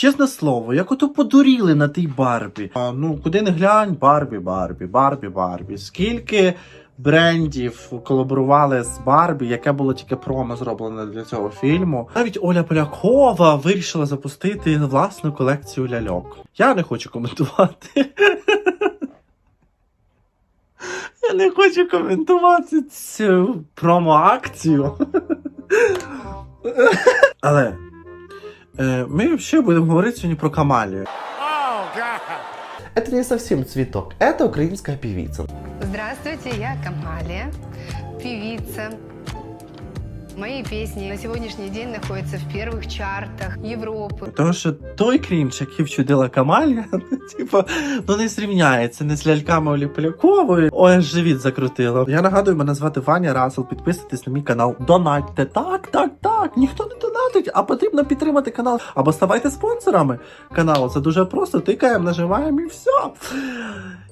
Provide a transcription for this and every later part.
Чесне слово, як ото подуріли на тій Барбі. А, ну, куди не глянь, Барбі, Барбі, Барбі, Барбі. Скільки брендів колаборували з Барбі, яке було тільки промо зроблене для цього фільму. Навіть Оля Полякова вирішила запустити власну колекцію ляльок. Я не хочу коментувати. Я не хочу коментувати цю промо-акцію. Але е, ми ще будемо говорити сьогодні про Камалію. Это не совсем цветок, это украинская певица. Здравствуйте, я Камалия, певица. Мои песни на сегодняшний день находятся в первых чартах Европы. Тому що той крінж, який вчудила Камалія, ну, типу, ну не зрівняється не з ляльками Олі Полякової. Ой, аж живіт закрутило. Я нагадую, мене звати Ваня Расел. Підписуйтесь на мій канал. Донатьте. Так, так, Ніхто не донатить, а потрібно підтримати канал. Або ставайте спонсорами каналу. Це дуже просто. Тикаємо, нажимаємо і все.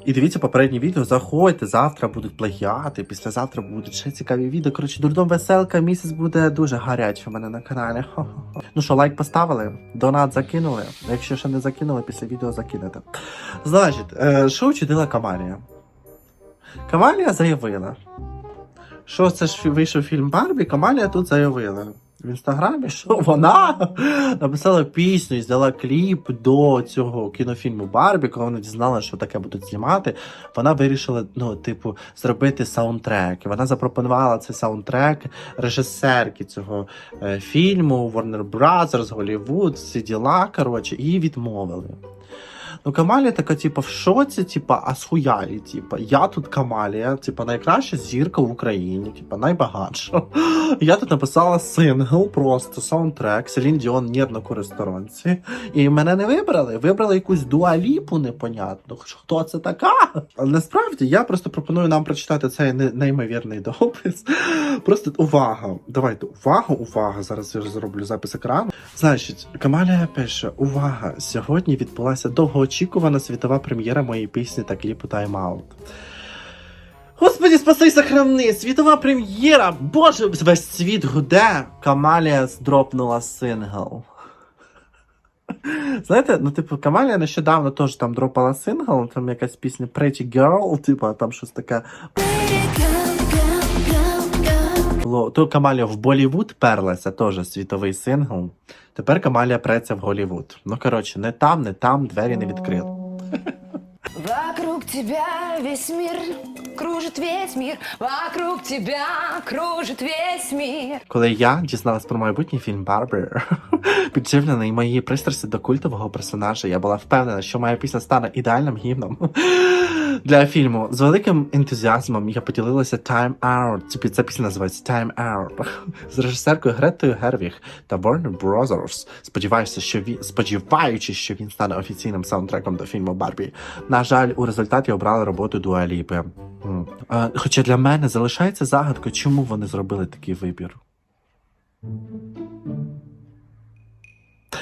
І дивіться попередні відео, заходьте, завтра будуть плагіати, післязавтра будуть ще цікаві відео. Коротше, дурдом веселка, місяць буде дуже гарячий у мене на каналі. Ну що, лайк поставили, донат закинули. Якщо ще не закинули, після відео закинете. Значить, е, що вчудила Камалія? Камалія заявила, що це ж вийшов фільм Барбі, Камалія тут заявила. В інстаграмі, що вона написала пісню і зняла кліп до цього кінофільму Барбі, коли вона дізналася, що таке будуть знімати. Вона вирішила, ну, типу, зробити саундтрек. І Вона запропонувала цей саундтрек режисерки цього е, фільму Warner Brothers, Hollywood, всі діла, коротше, її відмовили. Ну, Камалія така, типу, в шоці, типу, а схуялі, типу, я тут Камалія, типу, найкраща зірка в Україні, типу, найбагатша. Я тут написала сингл, просто саундтрек, Селін Діон ні на користоронці. І мене не вибрали. Вибрали якусь дуаліпу непонятну. Хто це така? Насправді я просто пропоную нам прочитати цей неймовірний допис. Просто увага. Давайте, увага, увага. Зараз я зроблю запис екрану. Значить, Камалія пише: Увага! Сьогодні відбулася довгоочікувана світова прем'єра моєї пісні та кліпу Out. Господи, спаси сохрани! Світова прем'єра! Боже, весь світ гуде! Камалія здропнула сингл. Знаєте, ну, типу, Камалія нещодавно теж там дропала сингл, там якась пісня Pretty Girl, типу, там щось таке. Було. То Камалія в Болівуд перлася, теж світовий сингл. Тепер Камалія преться в Голівуд. Ну, коротше, не там, не там, двері не відкрили. Вокруг тебя весь мир кружит весь мир. Вокруг тебя кружит весь мир. Коли я дізналась про майбутній фільм Барбер, підживлений моїй пристрасті до культового персонажа, я була впевнена, що моя пісня стане ідеальним гімном для фільму. З великим ентузіазмом я поділилася Time Out. Ця, пісня називається Time Out з режисеркою Гретою Гервіг та Warner Brothers. Сподіваюся, що він сподіваючись, що він стане офіційним саундтреком до фільму Барбі. На жаль, у результаті обрали роботу Дуаліпи. Хоча для мене залишається загадкою, чому вони зробили такий вибір.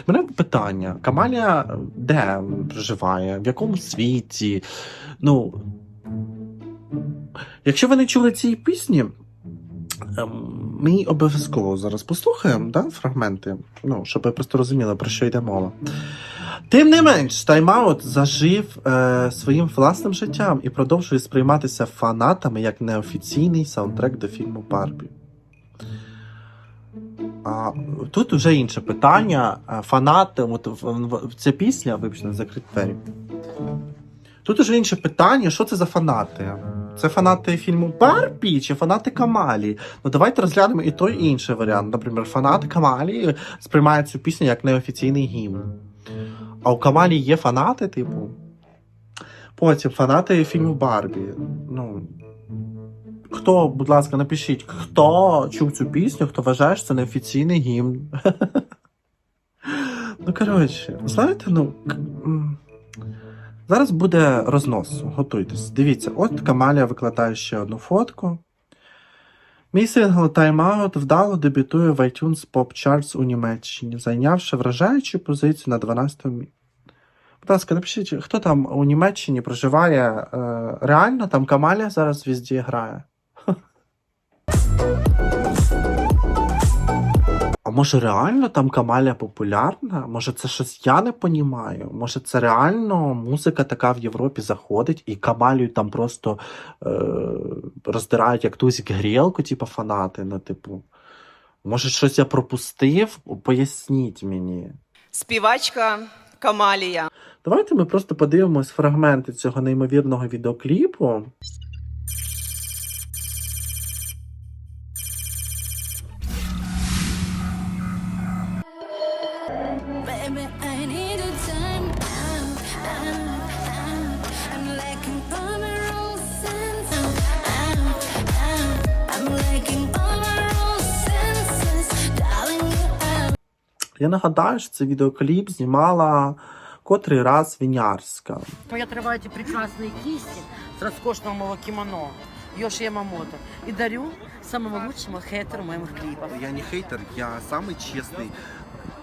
Мене питання: Камалія е, де проживає? В якому світі? Ну. Якщо ви не чули цієї пісні, ем, ми обов'язково зараз послухаємо, да, фрагменти, ну, щоб ви просто розуміли, про що йде мова. Тим не менш, тайм-аут зажив е, своїм власним життям і продовжує сприйматися фанатами як неофіційний саундтрек до фільму Барбі. А, тут вже інше питання. Фанати, от, ця пісня, вибачте, закрити двері. Тут уже інше питання, що це за фанати? Це фанати фільму Барбі чи фанати Камалі? Ну давайте розглянемо і той, і інший варіант. Наприклад, фанати Камалі сприймають цю пісню як неофіційний гімн. А у Камалі є фанати, типу. Потім фанати фільму Барбі. Ну. Хто, будь ласка, напишіть, хто чув цю пісню, хто вважає, що це неофіційний гімн. ну, коротше, знаєте, ну. Зараз буде рознос. Готуйтесь. Дивіться, от Камалія викладає ще одну фотку. Мій сингл Time Out вдало дебютує в iTunes Pop Charts у Німеччині, зайнявши вражаючу позицію на 12-му місці. Будь ласка, напишіть, хто там у Німеччині проживає. Е, реально там Камалія зараз везде грає. А може реально там Камаля популярна? Може це щось я не понімаю? Може це реально музика така в Європі заходить, і Камалію там просто е, роздирають як тузик грілку, типу фанати. Ну, типу, може, щось я пропустив? Поясніть мені. Співачка Камалія. Давайте ми просто подивимось фрагменти цього неймовірного відеокліпу. Я нагадаю, що цей відеокліп знімала котрий раз Вінярська. То я отрываю эти прекрасные кисти с роскошного моего кимоно Йоши Ямамото и дарю самому лучшему хейтеру моих клипов. Я не хейтер, я самый честный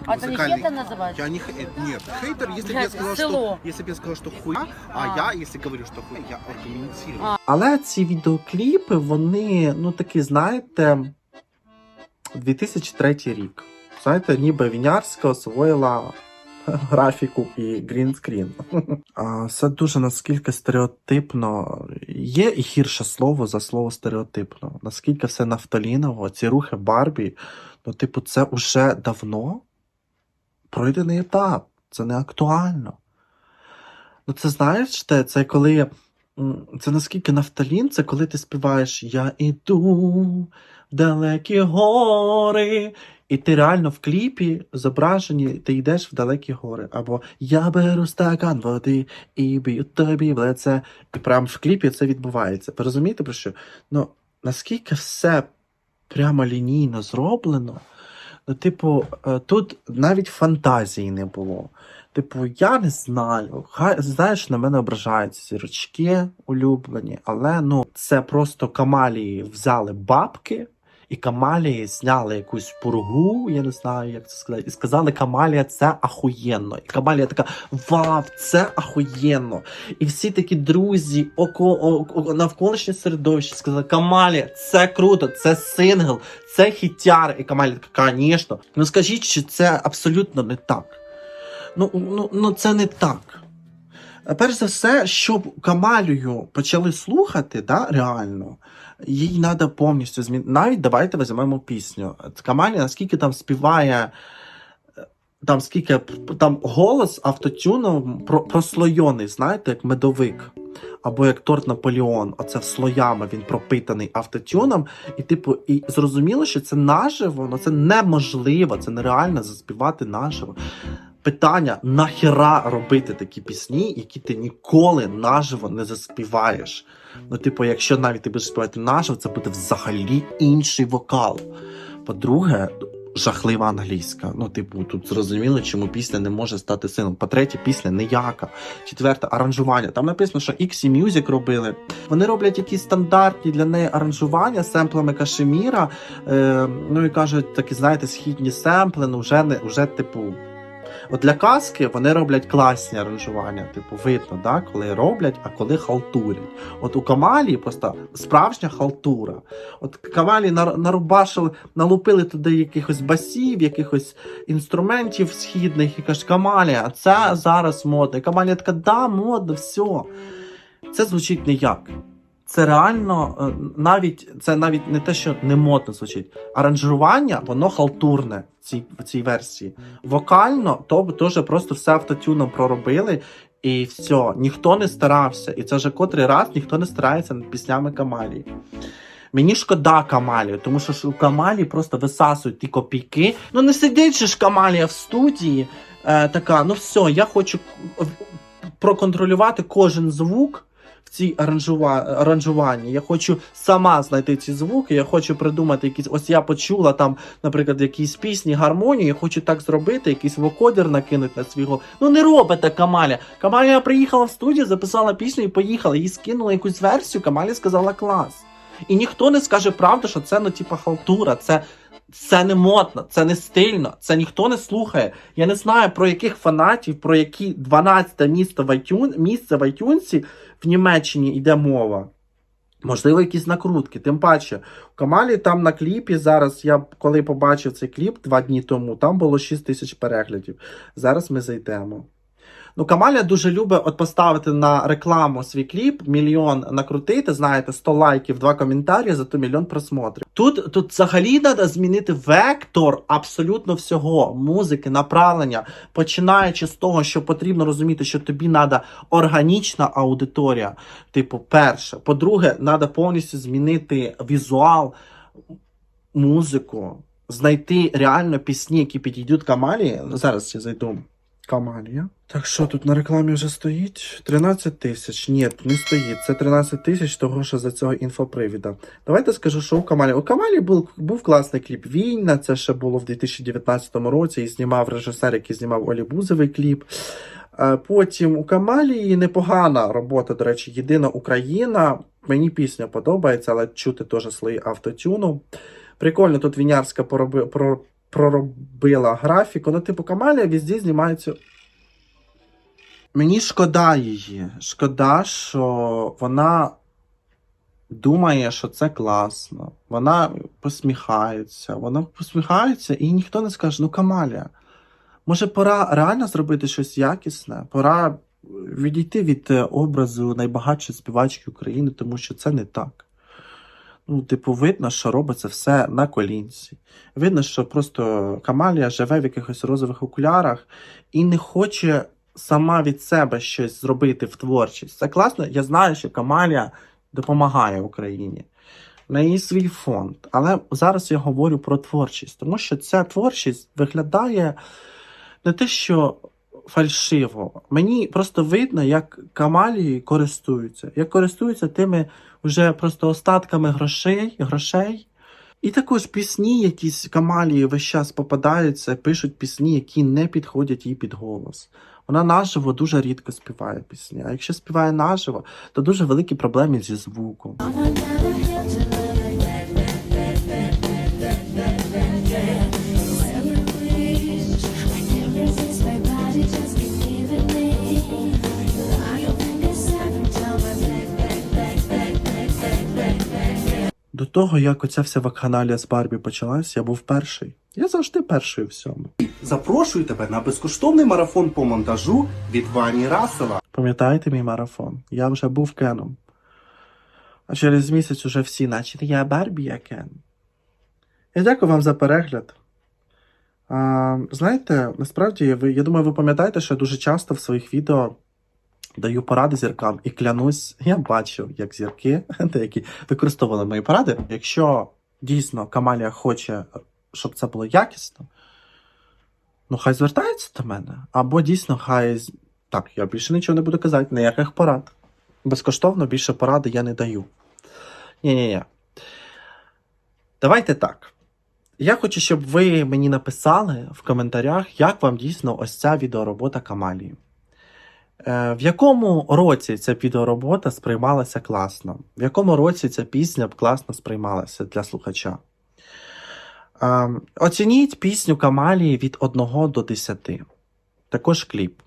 А это не музыкальный- хейтер называется? Я не хей- Нет, хейтер, если бы я Блядь, сказал, село. что если бы я сказал, что хуйня, а, А. я, если говорю, что хуйня, я аргументирую. А. Але ці відеокліпи, вони, ну такі, знаєте, 2003 рік. Знаєте, ніби Вінярська освоїла графіку і грінскрін. Це дуже наскільки стереотипно. Є і гірше слово за слово стереотипно. Наскільки все нафталіново, ці рухи Барбі, ну, типу, це уже давно пройдений етап. Це не актуально. Ну, це знаєш, те, це коли. Це наскільки нафталін, це коли ти співаєш Я іду в далекі гори. І ти реально в кліпі зображені, ти йдеш в далекі гори. Або Я беру стакан води і б'ю тобі в лице. І прямо в кліпі це відбувається. Ви розумієте про що? Ну, наскільки все прямо лінійно зроблено, ну, типу, е, тут навіть фантазії не було. Типу, я не знаю. Хай знаєш, на мене ображаються зірочки улюблені, але ну це просто камалії взяли бабки, і камалії зняли якусь пургу, я не знаю, як це сказати, і сказали, Камалія, це ахуєнно. І Камалія така: Вау, це ахуєнно. І всі такі друзі, око, о, о, навколишнє середовище сказали, Камалія, це круто, це сингл, це хітяр. І Камалія така, звісно. Ну скажіть, що це абсолютно не так. Ну, ну, ну це не так. Перш за все, щоб Камалію почали слухати, да, реально, їй треба повністю змінити. Навіть давайте візьмемо пісню. Камалія, наскільки там співає, е, там скільки там голос автотюном про, прослойоний, знаєте, як медовик. Або як торт Наполеон, оце слоями він пропитаний автотюном, і типу, і зрозуміло, що це наживо, ну це неможливо, це нереально заспівати наживо. Питання: нахіра робити такі пісні, які ти ніколи наживо не заспіваєш. Ну, типу, якщо навіть ти будеш співати наживо, це буде взагалі інший вокал. По-друге, жахлива англійська. Ну, типу, тут зрозуміло, чому пісня не може стати сином. По-третє, пісня ніяка. Четверте, аранжування. Там написано, що XC Music робили. Вони роблять якісь стандартні для неї аранжування семплами Кашеміра. Е, ну і кажуть, такі, знаєте, східні семпли, ну вже не вже, типу. От для казки вони роблять класні аранжування, типу, видно, да, коли роблять, а коли халтурять. От у Камалі просто справжня халтура. От Камалі нарубашили, налупили туди якихось басів, якихось інструментів східних, і кажуть, Камалі, а це зараз модно. І Камалі така, да, модно, все. Це звучить ніяк. Це реально е, навіть це навіть не те, що не модно звучить. Аранжування, воно халтурне в цій, в цій версії. Вокально, то теж просто все автотюном проробили, і все, ніхто не старався. І це вже котрий раз ніхто не старається над піснями Камалії. Мені шкода Камалію, тому що ж у Камалії просто висасують ті копійки. Ну не сидить же ж Камалія в студії, е, така, ну все, я хочу проконтролювати кожен звук цій аранжува... аранжуванні. Я хочу сама знайти ці звуки, я хочу придумати якісь. Ось я почула там, наприклад, якісь пісні, гармонію, я хочу так зробити, якийсь вокодер накинути на свій. Ну не робите Камаля. Камаля приїхала в студію, записала пісню і поїхала. Їй скинула якусь версію, Камаля сказала клас. І ніхто не скаже правду, що це ну, типа, халтура, це. Це не модно, це не стильно, це ніхто не слухає. Я не знаю про яких фанатів, про які 12 місто в iTunes, місце в iTunes в Німеччині йде мова. Можливо, якісь накрутки. Тим паче, у Камалі там на кліпі зараз, я коли побачив цей кліп два дні тому, там було 6 тисяч переглядів. Зараз ми зайдемо. Ну, Камаля дуже любить от поставити на рекламу свій кліп, мільйон накрутити, знаєте, 100 лайків, 2 коментарі, зато мільйон просмотрів. Тут, тут взагалі треба змінити вектор абсолютно всього, музики, направлення, починаючи з того, що потрібно розуміти, що тобі треба органічна аудиторія. Типу, перше. По-друге, треба повністю змінити візуал, музику, знайти реально пісні, які підійдуть Камалі. Зараз я зайду. Камалія. Так що тут на рекламі вже стоїть? 13 тисяч. Ні, не стоїть. Це 13 тисяч того, що за цього інфопривіда. Давайте скажу, що у Камалі. У Камалі був, був класний кліп Війна. Це ще було в 2019 році. І знімав режисер, який знімав Олі Бузовий кліп. Е, Потім у Камалії непогана робота, до речі, єдина Україна. Мені пісня подобається, але чути теж свої автотюну. Прикольно, тут Вінярська проробила графіку. Ну, типу, Камалія везде знімається. Мені шкода її. Шкода, що вона думає, що це класно. Вона посміхається. Вона посміхається, і ніхто не скаже: ну, Камалія, може, пора реально зробити щось якісне? Пора відійти від е, образу найбагатшої співачки України, тому що це не так. Ну, типу, видно, що робиться все на колінці. Видно, що просто Камалія живе в якихось розових окулярах і не хоче сама від себе щось зробити в творчість. Це класно. Я знаю, що Камалія допомагає Україні. В неї свій фонд. Але зараз я говорю про творчість, тому що ця творчість виглядає не те, що фальшиво. Мені просто видно, як Камалії користуються. Як користуються тими вже просто остатками грошей, грошей. І також пісні, якісь Камалії весь час попадаються, пишуть пісні, які не підходять їй під голос. Вона наживо дуже рідко співає пісні. А якщо співає наживо, то дуже великі проблеми зі звуком. До того, як оця вся вакханалія з Барбі почалась, я був перший. Я завжди перший у всьому. Запрошую тебе на безкоштовний марафон по монтажу від Вані Расела. Пам'ятаєте мій марафон? Я вже був Кеном. А через місяць уже всі, наче я Барбі, я Кен. Я дякую вам за перегляд. А, знаєте, насправді, ви, я думаю, ви пам'ятаєте, що я дуже часто в своїх відео даю поради зіркам і клянусь, я бачив, як зірки деякі використовували мої поради. Якщо дійсно Камалія хоче, щоб це було якісно, ну хай звертається до мене. Або дійсно хай. Так, я більше нічого не буду казати, ніяких порад. Безкоштовно більше поради я не даю. Ні-ні-ні. Давайте так. Я хочу, щоб ви мені написали в коментарях, як вам дійсно ось ця відеоробота Камалії. Е, в якому році ця відеоробота сприймалася класно? В якому році ця пісня б класно сприймалася для слухача? Е, оцініть пісню Камалії від 1 до 10. Також кліп.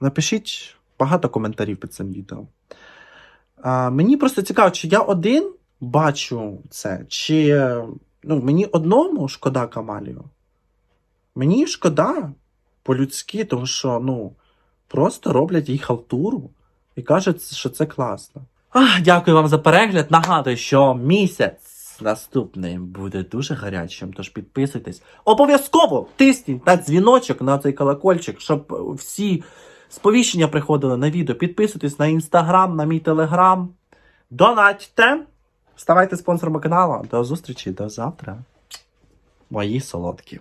Напишіть багато коментарів під цим відео. Е, мені просто цікаво, чи я один бачу це, чи ну, мені одному шкода Камалію. Мені шкода по-людськи, тому що, ну. Просто роблять їй халтуру і кажуть, що це класно. Ах, дякую вам за перегляд. Нагадую, що місяць наступний буде дуже гарячим, тож підписуйтесь. Обов'язково тисніть на дзвіночок, на цей колокольчик, щоб всі сповіщення приходили на відео. Підписуйтесь на інстаграм, на мій телеграм. Донатьте! Ставайте спонсорами каналу. До зустрічі, до завтра. Мої солодкі.